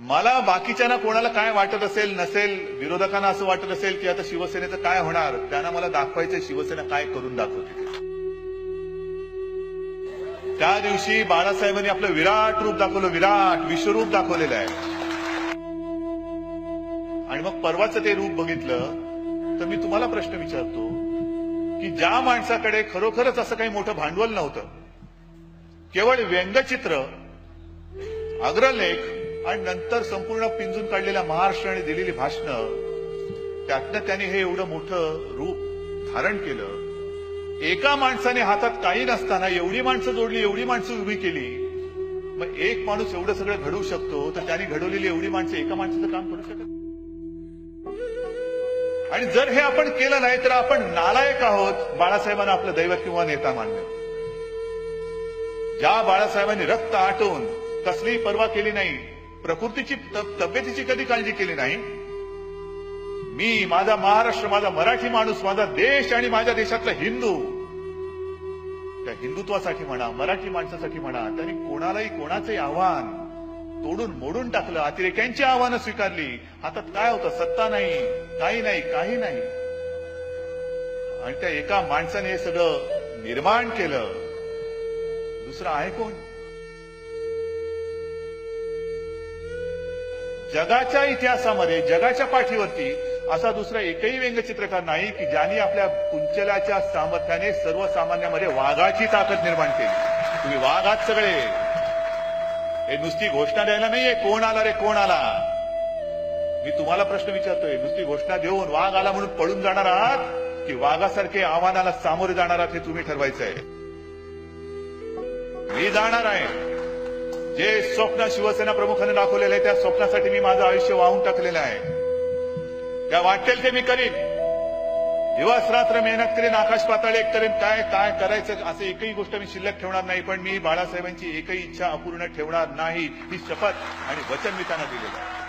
मला बाकीच्यांना कोणाला काय वाटत असेल नसेल विरोधकांना असं वाटत असेल की आता शिवसेनेचं काय होणार त्यांना मला दाखवायचं शिवसेना काय करून दाखवते त्या दिवशी बाळासाहेबांनी आपलं विराट रूप दाखवलं विराट विश्वरूप दाखवलेलं आहे. आणि मग परवाचं ते रूप बघितलं तर मी तुम्हाला प्रश्न विचारतो की ज्या माणसाकडे खरोखरच असं काही मोठं भांडवल नव्हतं केवळ व्यंगचित्र अग्रलेख आणि नंतर संपूर्ण पिंजून काढलेल्या महाराष्ट्र आणि दिलेली भाषणं त्यातनं त्याने हे एवढं मोठं रूप धारण केलं. एका माणसाने हातात काही नसताना एवढी माणसं जोडली एवढी माणसं उभी केली मग एक माणूस एवढं सगळं घडवू शकतो तर त्यांनी घडवलेली एवढी माणसं एका माणसाचं काम करू शकत आणि जर हे आपण केलं नाही तर आपण नालायक आहोत बाळासाहेबांना आपलं दैवत किंवा नेता मानणं. ज्या बाळासाहेबांनी रक्त आटवून कसलीही पर्वा केली नाही प्रकृतीची तब्येतीची कधी काळजी केली नाही? मी माझा महाराष्ट्र माझा मराठी माणूस माझा देश आणि माझ्या देशातला हिंदू. त्या हिंदुत्वासाठी म्हणा मराठी माणसासाठी म्हणा त्यांनी कोणालाही कोणाचंही आव्हान तोडून मोडून टाकलं अतिरेक्यांची आव्हानं स्वीकारली. आता काय होतं? सत्ता नाही काही नाही काही नाही. आणि त्या एका माणसाने हे सगळं निर्माण केलं. दुसरं आहे कोण? जगाच्या इतिहासामध्ये जगाच्या पाठीवरती असा दुसरा एकही व्यंगचित्रकार नाही की ज्यांनी आपल्या कुंचल्याच्या सामर्थ्याने सर्वसामान्यामध्ये वाघाची ताकद निर्माण केली. तुम्ही वाघ आहात सगळे. हे नुसती घोषणा द्यायला नाहीये कोण आला रे कोण आला? मी तुम्हाला प्रश्न विचारतोय नुसती घोषणा देऊन वाघ आला म्हणून पळून जाणार आहात? की वाघासारखे आव्हानाला सामोरे जाणार आहात हे तुम्ही ठरवायचंय? मी जाणार आहे. जे स्वप्न शिवसेना प्रमुखांनी दाखवलेलं आहे त्या स्वप्नासाठी मी माझं आयुष्य वाहून टाकलेलं आहे. त्या वाटेल ते मी करीन. दिवस रात्र मेहनत करीन आकाश पाताळ एक करीन काय काय करायचं असं एकही गोष्ट मी शिल्लक ठेवणार नाही पण मी बाळासाहेबांची एकही इच्छा अपूर्ण ठेवणार नाही ही शपथ आणि वचन मी त्यांना दिलेलं आहे.